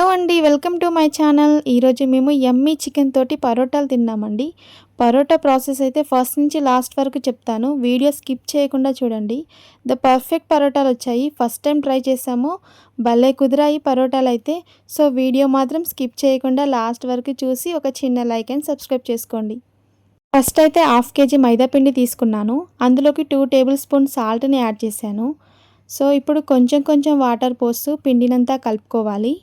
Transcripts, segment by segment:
Hello అండి welcome to my channel. ఈరోజు మేము ఎమ్మీ చికెన్ తోటి పరోటాలు తిన్నామండి. పరోటా ప్రాసెస్ అయితే ఫస్ట్ నుంచి లాస్ట్ వరకు చెప్తాను. వీడియో స్కిప్ చేయకుండా చూడండి. ద పర్ఫెక్ట్ పరోటాలు వచ్చాయి. ఫస్ట్ టైం ట్రై చేసాము భలే కుదిరాయి పరోటాలు అయితే. సో వీడియో మాత్రం స్కిప్ చేయకుండా లాస్ట్ వరకు చూసి ఒక చిన్న లైక్ అండ్ సబ్స్క్రైబ్ చేసుకోండి. ఫస్ట్ అయితే హాఫ్ కేజీ మైదాపిండి తీసుకున్నాను. అందులోకి టూ టేబుల్ స్పూన్ సాల్ట్ని యాడ్ చేశాను. సో ఇప్పుడు కొంచెం కొంచెం వాటర్ పోస్తూ పిండినంతా కలుపుకోవాలి.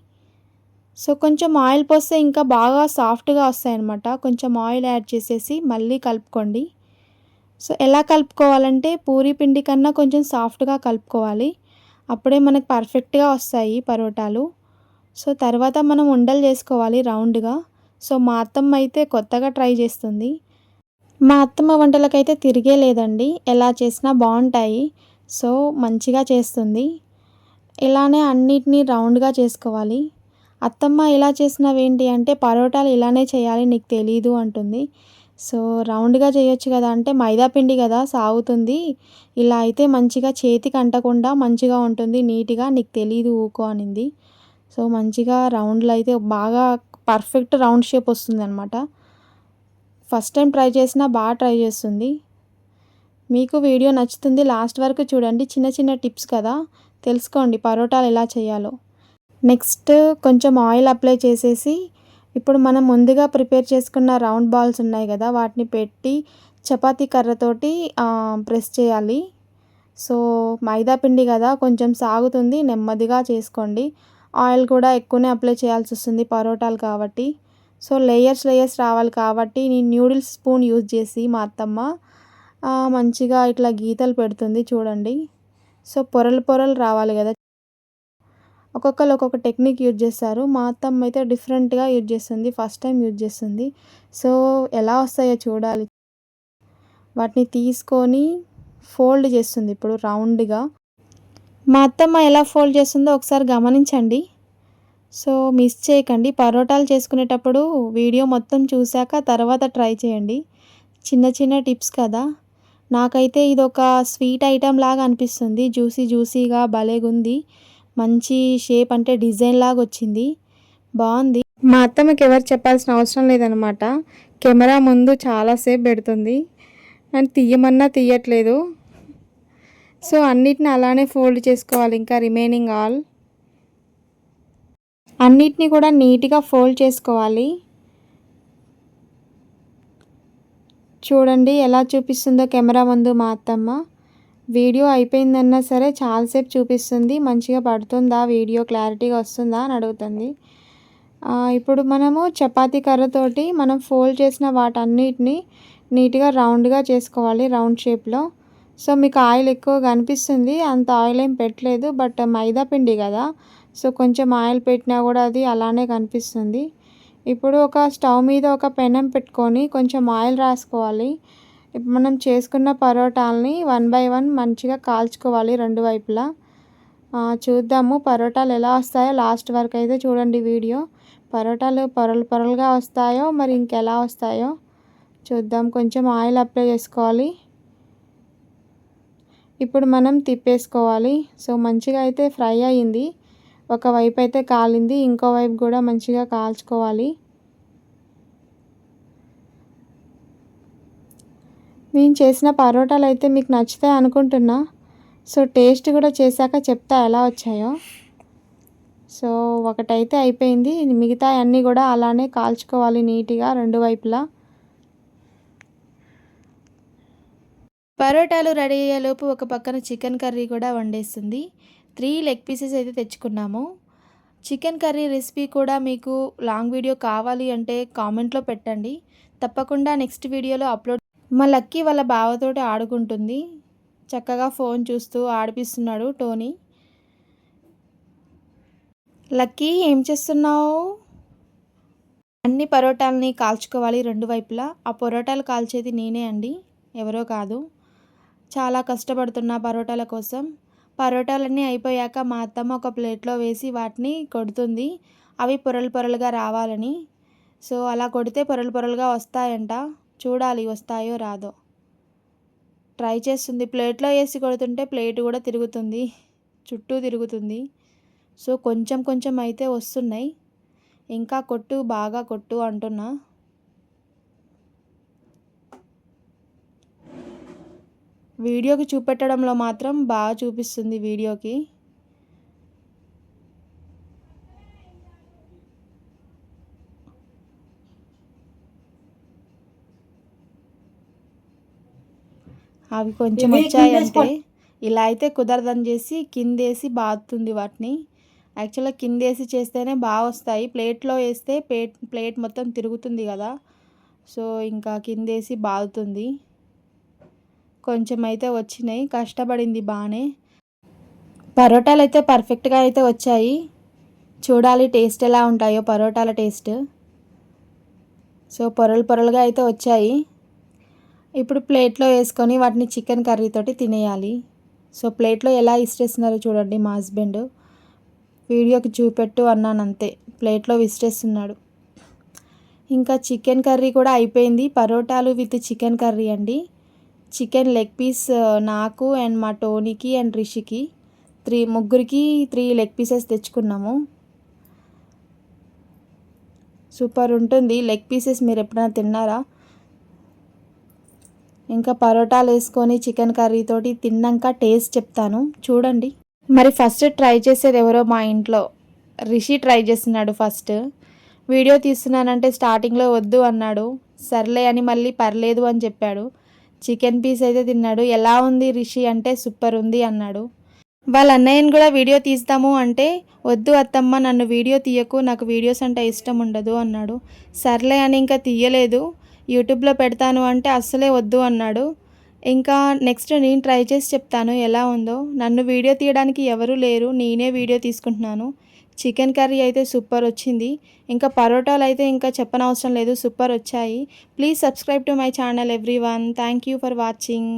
సో కొంచెం ఆయిల్ పోస్తే ఇంకా బాగా సాఫ్ట్గా వస్తాయన్నమాట. కొంచెం ఆయిల్ యాడ్ చేసేసి మళ్ళీ కలుపుకోండి. సో ఎలా కలుపుకోవాలంటే పూరి పిండి కన్నా కొంచెం సాఫ్ట్గా కలుపుకోవాలి. అప్పుడే మనకు పర్ఫెక్ట్గా వస్తాయి పరోటాలు. సో తర్వాత మనం ఉండలు చేసుకోవాలి రౌండ్గా. సో మా అత్తమ్మ అయితే కొత్తగా ట్రై చేస్తుంది. మా అత్తమ్మ వంటలకైతే తిరిగే లేదండి. ఎలా చేసినా బాగుంటాయి. సో మంచిగా చేస్తుంది. ఇలానే అన్నిటినీ రౌండ్గా చేసుకోవాలి. అత్తమ్మ ఇలా చేసినవేంటి అంటే పరోటాలు ఇలానే చేయాలి నీకు తెలీదు అంటుంది. సో రౌండ్గా చేయొచ్చు కదా అంటే మైదా పిండి కదా సాగుతుంది. ఇలా అయితే మంచిగా చేతికి అంటకుండా మంచిగా ఉంటుంది నీట్గా నీకు తెలీదు ఊకో అనింది. సో మంచిగా రౌండ్లు అయితే బాగా పర్ఫెక్ట్ రౌండ్ షేప్ వస్తుంది అనమాట ఫస్ట్ టైం ట్రై చేసినా బాగా ట్రై చేస్తుంది. మీకు వీడియో నచ్చుతుంది లాస్ట్ వరకు చూడండి. చిన్న చిన్న టిప్స్ కదా. తెలుసుకోండి పరోటాలు ఎలా చేయాలో. నెక్స్ట్ కొంచెం ఆయిల్ అప్లై చేసేసి ఇప్పుడు మనం ముందుగా ప్రిపేర్ చేసుకున్న రౌండ్ బాల్స్ ఉన్నాయి కదా వాటిని పెట్టి చపాతీ కర్రతోటి ప్రెస్ చేయాలి. సో మైదా పిండి కదా కొంచెం సాగుతుంది నెమ్మదిగా చేసుకోండి. ఆయిల్ కూడా ఎక్కువనే అప్లై చేయాల్సి వస్తుంది పరోటాలు కాబట్టి. సో లేయర్స్ లేయర్స్ రావాలి కాబట్టి నేను న్యూడిల్స్ స్పూన్ యూజ్ చేసి మా అత్తమ్మ మంచిగా ఇట్లా గీతలు పెడుతుంది చూడండి. సో పొరలు పొరలు రావాలి కదా ఒక్కొక్కరు ఒక్కొక్క టెక్నిక్ యూజ్ చేస్తారు. మా అత్తమ్మ అయితే డిఫరెంట్గా యూజ్ చేస్తుంది. ఫస్ట్ టైం యూజ్ చేస్తుంది. సో ఎలా వస్తాయో చూడాలి. వాటిని తీసుకొని ఫోల్డ్ చేస్తుంది ఇప్పుడు రౌండ్గా. మా అత్తమ్మ ఎలా ఫోల్డ్ చేస్తుందో ఒకసారి గమనించండి. సో మిస్ చేయకండి. పరోటాలు చేసుకునేటప్పుడు వీడియో మొత్తం చూశాక తర్వాత ట్రై చేయండి. చిన్న చిన్న టిప్స్ కదా. నాకైతే ఇది ఒక స్వీట్ ఐటెం లాగా అనిపిస్తుంది. జ్యూసీ జ్యూసీగా భలేగుంది. మంచి షేప్ అంటే డిజైన్ లాగా వచ్చింది. బాగుంది. మా అత్తమ్మకి ఎవరు చెప్పాల్సిన అవసరం లేదనమాట కెమెరా ముందు చాలాసేపు పెడుతుంది. అండ్ తీయమన్నా తీయట్లేదు. సో అన్నిటిని అలానే ఫోల్డ్ చేసుకోవాలి ఇంకా రిమైనింగ్ ఆల్ అన్నిటినీ కూడా నీట్గా ఫోల్డ్ చేసుకోవాలి. చూడండి ఎలా చూపిస్తుందో కెమెరా ముందు మా అత్తమ్మ. వీడియో అయిపోయిందన్నా సరే చాలాసేపు చూపిస్తుంది. మంచిగా పడుతుందా? వీడియో క్లారిటీగా వస్తుందా? అని అడుగుతుంది. ఇప్పుడు మనము చపాతీ కర్రతోటి మనం ఫోల్డ్ చేసిన వాటన్నిటిని నీట్గా రౌండ్గా చేసుకోవాలి రౌండ్ షేప్లో. సో మీకు ఆయిల్ ఎక్కువ కనిపిస్తుంది. అంత ఆయిల్ ఏం పెట్టలేదు. బట్ మైదా పిండి కదా. సో కొంచెం ఆయిల్ పెట్టినా కూడా అది అలానే కనిపిస్తుంది. ఇప్పుడు ఒక స్టవ్ మీద ఒక పెనం పెట్టుకొని కొంచెం ఆయిల్ రాసుకోవాలి. ఇప్పుడు మనం చేసుకున్న పరోటాలని వన్ బై వన్ మంచిగా కాల్చుకోవాలి రెండు వైపులా. చూద్దాము పరోటాలు ఎలా వస్తాయో. లాస్ట్ వరకు అయితే చూడండి వీడియో. పరోటాలు పొరలు పొరలుగా వస్తాయో మరి ఇంకెలా వస్తాయో చూద్దాం. కొంచెం ఆయిల్ అప్లై చేసుకోవాలి. ఇప్పుడు మనం తిప్పేసుకోవాలి. సో మంచిగా అయితే ఫ్రై అయ్యింది ఒకవైపు అయితే కాలింది. ఇంకో వైపు కూడా మంచిగా కాల్చుకోవాలి. నేను చేసిన పరోటాలు అయితే మీకు నచ్చుతాయి అనుకుంటున్నా. సో టేస్ట్ కూడా చేశాక చెప్తా ఎలా వచ్చాయో. సో ఒకటైతే అయిపోయింది. మిగతా అన్నీ కూడా అలానే కాల్చుకోవాలి నీట్గా రెండు వైపులా. పరోటాలు రెడీ అయ్యేలోపు ఒక పక్కన చికెన్ కర్రీ కూడా వండేస్తుంది త్రీ లెగ్ పీసెస్ అయితే తెచ్చుకున్నాము. చికెన్ కర్రీ రెసిపీ కూడా మీకు లాంగ్ వీడియో కావాలి అంటే కామెంట్లో పెట్టండి. తప్పకుండా నెక్స్ట్ వీడియోలో అప్లోడ్ మా లక్కీ వాళ్ళ బావతోటి ఆడుకుంటుంది. చక్కగా ఫోన్ చూస్తూ ఆడిపిస్తున్నాడు టోనీ. లక్కీ ఏం చేస్తున్నావు? అన్ని పరోటాలని కాల్చుకోవాలి రెండు వైపులా. ఆ పరోటాలు కాల్చేది నేనే అండి ఎవరో కాదు. చాలా కష్టపడుతున్నా పరోటాల కోసం. పరోటాలన్నీ అయిపోయాక మా అత్తమ్మ ఒక ప్లేట్లో వేసి వాటిని కొడుతుంది. అవి పొరలు పొరలుగా రావాలని. సో అలా కొడితే పొరలు పొరలుగా వస్తాయంట. చూడాలి వస్తాయో రాదో. ట్రై చేస్తుంది. ప్లేట్లో వేసి కొడుతుంటే ప్లేట్ కూడా తిరుగుతుంది. చుట్టూ తిరుగుతుంది. సో కొంచెం కొంచెం అయితే వస్తున్నాయి. ఇంకా కొట్టు బాగా కొట్టు అంటున్నా. వీడియోకి చూపెట్టడంలో మాత్రం బాగా చూపిస్తుంది వీడియోకి. అవి కొంచెం వచ్చాయంటే ఇలా అయితే కుదరదని చేసి కిందేసి బాదుతుంది వాటిని. యాక్చువల్గా కిందేసి చేస్తేనే బాగా వస్తాయి. ప్లేట్లో వేస్తే ప్లేట్ ప్లేట్ మొత్తం తిరుగుతుంది కదా. సో ఇంకా కిందేసి బాదుతుంది. కొంచెం అయితే వచ్చినాయి. కష్టపడింది బాగానే. పరోటాలు అయితే పర్ఫెక్ట్గా అయితే వచ్చాయి. చూడాలి టేస్ట్ ఎలా ఉంటాయో పరోటాల టేస్ట్. సో పొరలు పొరలుగా అయితే వచ్చాయి. ఇప్పుడు ప్లేట్లో వేసుకొని వాటిని చికెన్ కర్రీతోటి తినేయాలి. సో ప్లేట్లో ఎలా ఇష్టేస్తున్నారో చూడండి మా హస్బెండ్. వీడియోకి చూపెట్టు అన్నాను అంతే. ప్లేట్లో విసిరేస్తున్నాడు. ఇంకా చికెన్ కర్రీ కూడా అయిపోయింది. పరోటాలు విత్ చికెన్ కర్రీ అండి. చికెన్ లెగ్ పీస్ నాకు అండ్ మా టోనీకి అండ్ రిషికి. త్రీ ముగ్గురికి త్రీ లెగ్ పీసెస్ తెచ్చుకున్నాము. సూపర్ ఉంటుంది. లెగ్ పీసెస్ మీరు ఎప్పుడైనా తిన్నారా? ఇంకా పరోటాలు వేసుకొని చికెన్ కర్రీతోటి తిన్నాక టేస్ట్ చెప్తాను. చూడండి. మరి ఫస్ట్ ట్రై చేసేది ఎవరో మా ఇంట్లో. రిషి ట్రై చేస్తున్నాడు ఫస్ట్. వీడియో తీస్తున్నానంటే స్టార్టింగ్లో వద్దు అన్నాడు. సర్లే అని మళ్ళీ పర్లేదు అని చెప్పాడు. చికెన్ పీస్ అయితే తిన్నాడు. ఎలా ఉంది రిషి అంటే సూపర్ ఉంది అన్నాడు. వాళ్ళ అన్నయ్యని కూడా వీడియో తీస్తాము అంటే వద్దు అత్తమ్మ నన్ను వీడియో తీయకు నాకు వీడియోస్ అంటే ఇష్టం ఉండదు అన్నాడు. సర్లే అని ఇంకా తీయలేదు. యూట్యూబ్లో పెడతాను అంటే అస్సలే వద్దు అన్నాడు. ఇంకా నెక్స్ట్ నేను ట్రై చేసి చెప్తాను ఎలా ఉందో. నన్ను వీడియో తీయడానికి ఎవరు లేరు. నేనే వీడియో తీసుకుంటున్నాను. చికెన్ కర్రీ అయితే సూపర్ వచ్చింది. ఇంకా పరోటాలు అయితే ఇంకా చెప్పనవసరం లేదు. సూపర్ వచ్చాయి. Please subscribe to my channel everyone thank you for watching.